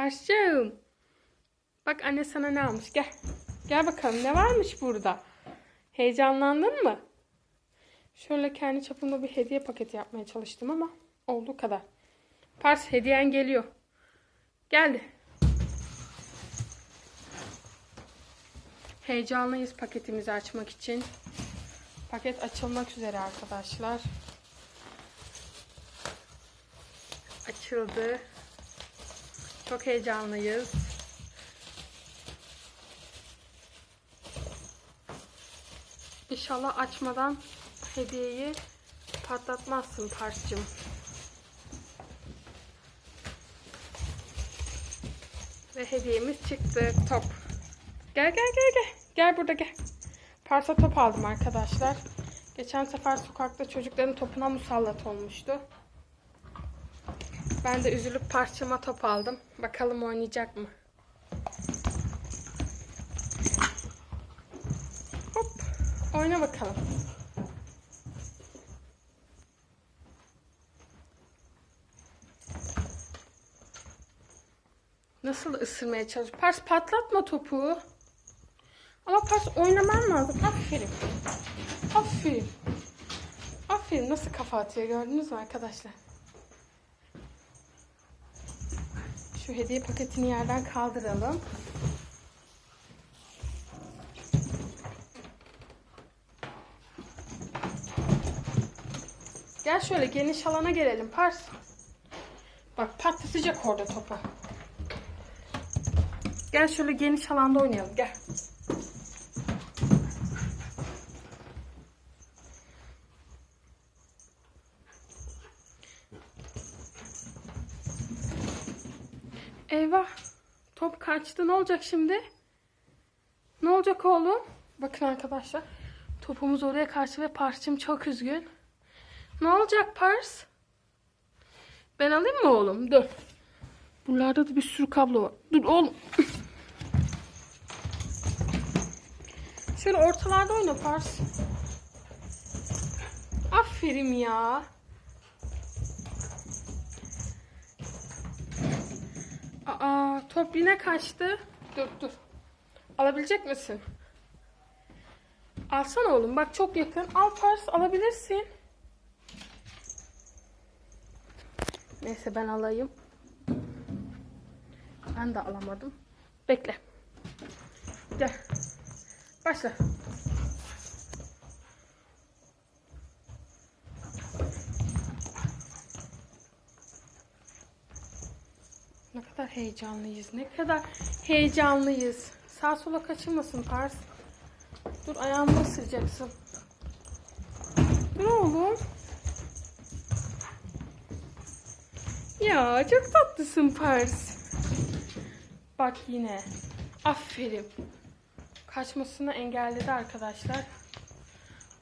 Pars'cığım. Bak anne sana ne almış. Gel. Gel bakalım ne varmış burada. Heyecanlandın mı? Şöyle kendi çapımda bir hediye paketi yapmaya çalıştım ama olduğu kadar. Pars hediyen geliyor. Geldi. Heyecanlıyız paketimizi açmak için. Paket açılmak üzere arkadaşlar. Açıldı. Çok heyecanlıyız. İnşallah açmadan hediyeyi patlatmazsın Pars'cığım. Ve hediyemiz çıktı. Top. Gel gel gel gel. Gel burada gel. Pars'a top aldım arkadaşlar. Geçen sefer sokakta çocukların topuna musallat olmuştu. Ben de üzülüp parçama top aldım. Bakalım oynayacak mı? Hop. Oyna bakalım. Nasıl ısırmaya çalış? Pars patlatma topu. Ama Pars oynaman lazım. Aferin. Aferin. Aferin. Nasıl kafa atıyor gördünüz mü arkadaşlar? Şu hediye paketini yerden kaldıralım. Gel şöyle geniş alana gelelim Pars. Bak patlatacak orada topu. Gel şöyle geniş alanda oynayalım gel. Eyvah. Top kaçtı. Ne olacak şimdi? Ne olacak oğlum? Bakın arkadaşlar. Topumuz oraya kaçtı ve Pars'cığım çok üzgün. Ne olacak Pars? Ben alayım mı oğlum? Dur. Buralarda da bir sürü kablo var. Dur oğlum. Şöyle ortalarda oyna Pars. Aferin ya. Aa, top yine kaçtı. Dur dur. Alabilecek misin? Alsana oğlum. Bak çok yakın. Al Pars alabilirsin. Neyse ben alayım. Ben de alamadım. Bekle. Gel. Başla. Ne kadar heyecanlıyız. Ne kadar heyecanlıyız. Sağ sola kaçırmasın Pars. Dur ayağımı ısıracaksın. Dur oğlum. Ya çok tatlısın Pars. Bak yine. Aferin. Kaçmasını engelledi arkadaşlar.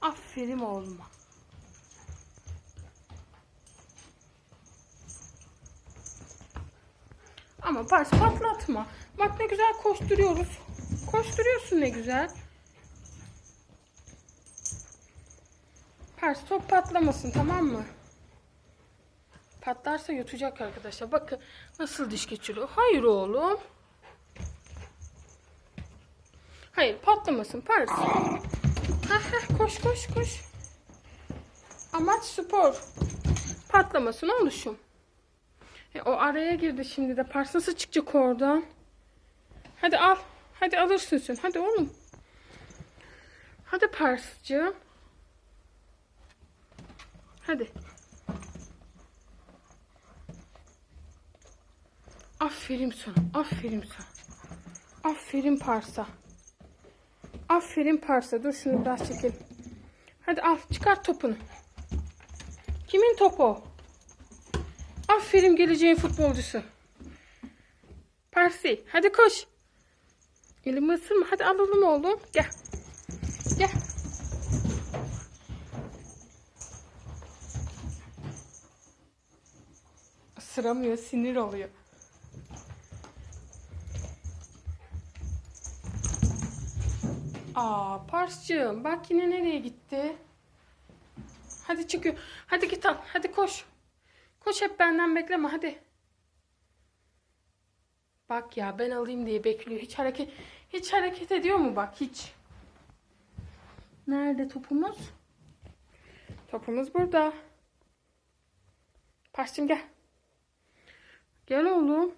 Aferin oğluma. Ama Pars patlatma. Bak ne güzel koşturuyoruz. Koşturuyorsun ne güzel. Pars top patlamasın tamam mı? Patlarsa yutacak arkadaşlar. Bakın nasıl diş geçiriyor. Hayır oğlum. Hayır patlamasın Pars. Koş koş koş. Amaç spor. Patlamasın oluşum. E, o araya girdi şimdi de. Pars nasıl çıkacak oradan? Hadi al. Hadi alırsın sen. Hadi oğlum. Hadi Pars'cığım. Hadi. Aferin sana. Aferin sana. Aferin Pars'a. Aferin Pars'a. Dur şunu biraz çekelim. Hadi al çıkart topunu. Kimin topu o? Aferin geleceğin futbolcusu. Parsi hadi koş. Elimi ısırma. Hadi alalım oğlum. Gel. Gel. Isıramıyor. Sinir oluyor. Aa Pars'cığım bak yine nereye gitti? Hadi çıkıyor. Hadi git al. Hadi koş. Koş hep benden bekleme hadi. Bak ya ben alayım diye bekliyor. Hiç hareket hiç hareket ediyor mu bak hiç. Nerede topumuz? Topumuz burada. Parsçım gel. Gel oğlum.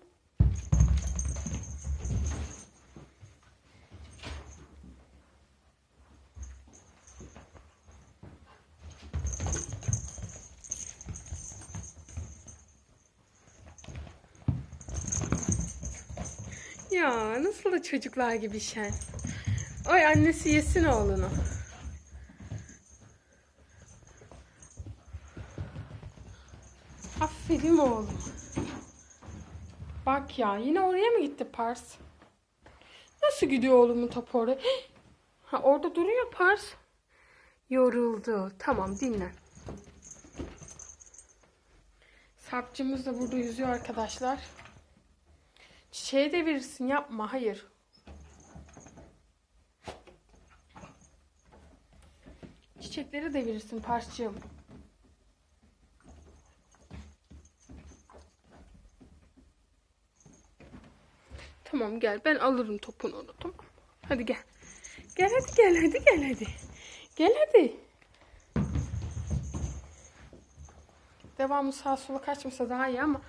Ya nasıl da çocuklar gibi şen. Ay annesi yesin oğlunu. Aferin oğlum. Bak ya yine oraya mı gitti Pars? Nasıl gidiyor oğlumun topu oraya? Ha orada duruyor Pars. Yoruldu. Tamam dinlen. Sarpcımız da burada yüzüyor arkadaşlar. Çiçeğe devirirsin yapma hayır. Çiçekleri devirirsin Parsçığım. Tamam gel ben alırım topunu onu tamam. Hadi gel. Gel hadi gel hadi gel hadi. Gel hadi. Devamlı sağa sola kaçmasa daha iyi ama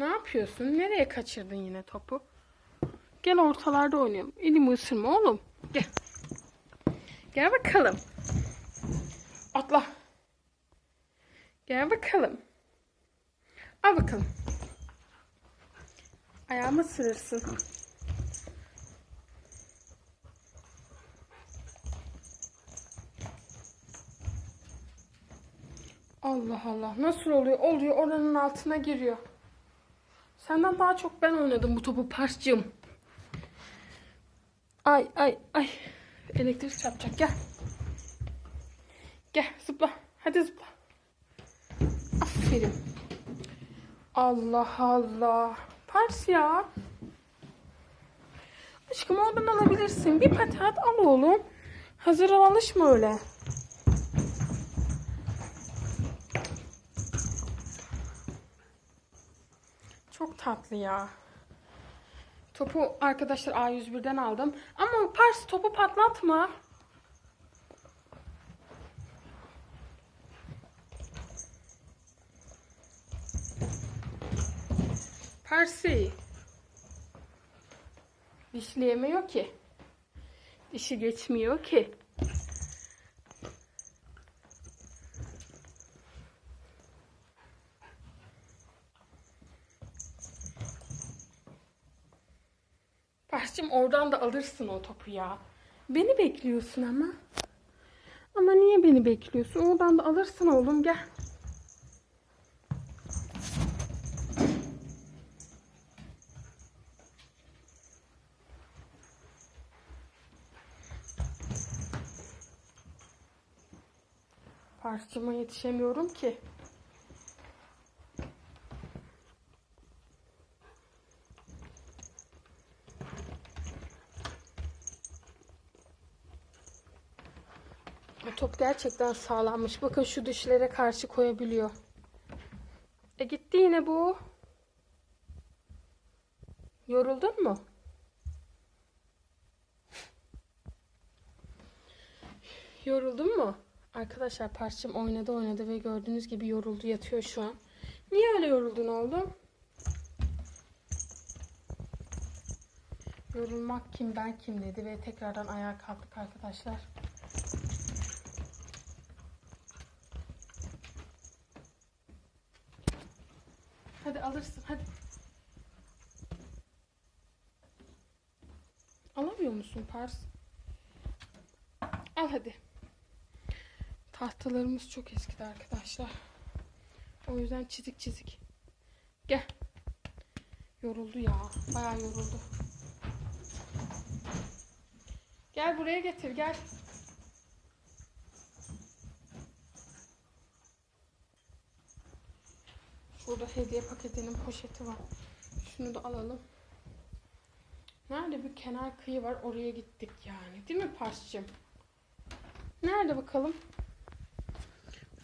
Ne yapıyorsun? Nereye kaçırdın yine topu? Gel ortalarda oynayalım. Elimi ısırma oğlum. Gel. Gel bakalım. Atla. Gel bakalım. Al bakalım. Ayağımı ısırırsın. Allah Allah. Nasıl oluyor? Oluyor. Oranın altına giriyor. Senden daha çok ben oynadım bu topu Pars'cığım. Ay ay ay. Elektrik çarpacak. Gel. Gel zıpla. Hadi zıpla. Aferin. Allah Allah. Pars ya. Aşkım oradan alabilirsin. Bir patat al oğlum. Hazır alışma öyle. Tatlı ya. Topu arkadaşlar A101'den aldım. Ama Pars topu patlatma. Parsi. Dişleyemiyor ki. Dişi geçmiyor ki. Oradan da alırsın o topu ya. Beni bekliyorsun ama. Ama niye beni bekliyorsun? Oradan da alırsın oğlum gel. Pars'cığıma yetişemiyorum ki. Top gerçekten sağlammış. Bakın şu dişlere karşı koyabiliyor. E gitti yine bu. Yoruldun mu? Yoruldun mu? Arkadaşlar parçam oynadı oynadı ve gördüğünüz gibi yoruldu yatıyor şu an. Niye öyle yoruldun oğlum? Yorulmak kim ben kim dedi ve tekrardan ayağa kalktık arkadaşlar. Alırsın hadi. Alamıyor musun Pars? Al hadi. Tahtalarımız çok eskidi arkadaşlar. O yüzden çizik çizik. Gel. Yoruldu ya. Bayağı yoruldu. Gel buraya getir gel. Burada hediye paketinin poşeti var. Şunu da alalım. Nerede bir kenar kıyı var oraya gittik yani. Değil mi Pars'cığım? Nerede bakalım?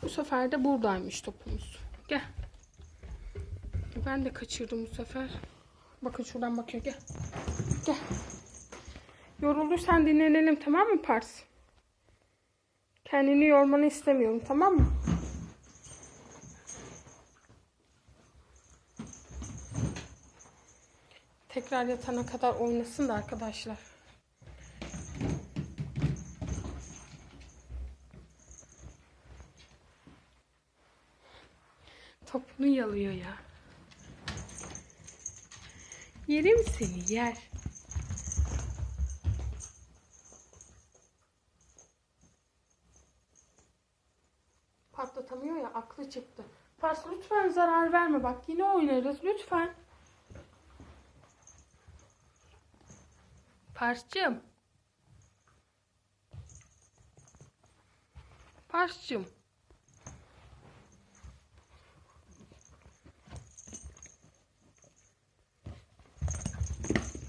Bu sefer de buradaymış topumuz. Gel. Ben de kaçırdım bu sefer. Bakın şuradan bakıyor gel. Gel. Yorulduysan dinlenelim tamam mı Pars? Kendini yormanı istemiyorum tamam mı? Tekrar yatana kadar oynasın da arkadaşlar. Topunu yalıyor ya. Yerim seni yer. Patlatamıyor ya aklı çıktı. Pars lütfen zarar verme bak yine oynarız lütfen. Pars'cığım. Pars'cığım.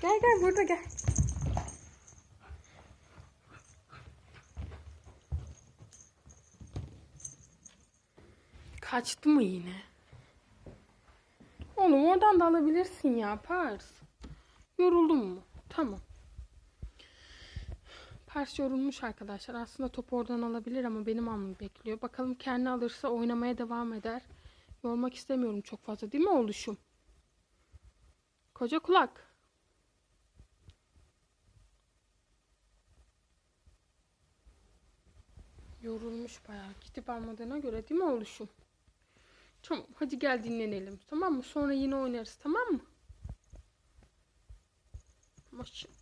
Gel gel burada gel. Kaçtı mı yine? Oğlum oradan da alabilirsin ya Pars. Yoruldun mu? Tamam. Pars yorulmuş arkadaşlar. Aslında topu oradan alabilir ama benim almamı bekliyor. Bakalım kendi alırsa oynamaya devam eder. Yormak istemiyorum çok fazla değil mi oğluşum? Koca kulak. Yorulmuş bayağı. Gidip almadığına göre değil mi oğluşum? Tamam hadi gel dinlenelim tamam mı? Sonra yine oynarız tamam mı? Maşallah.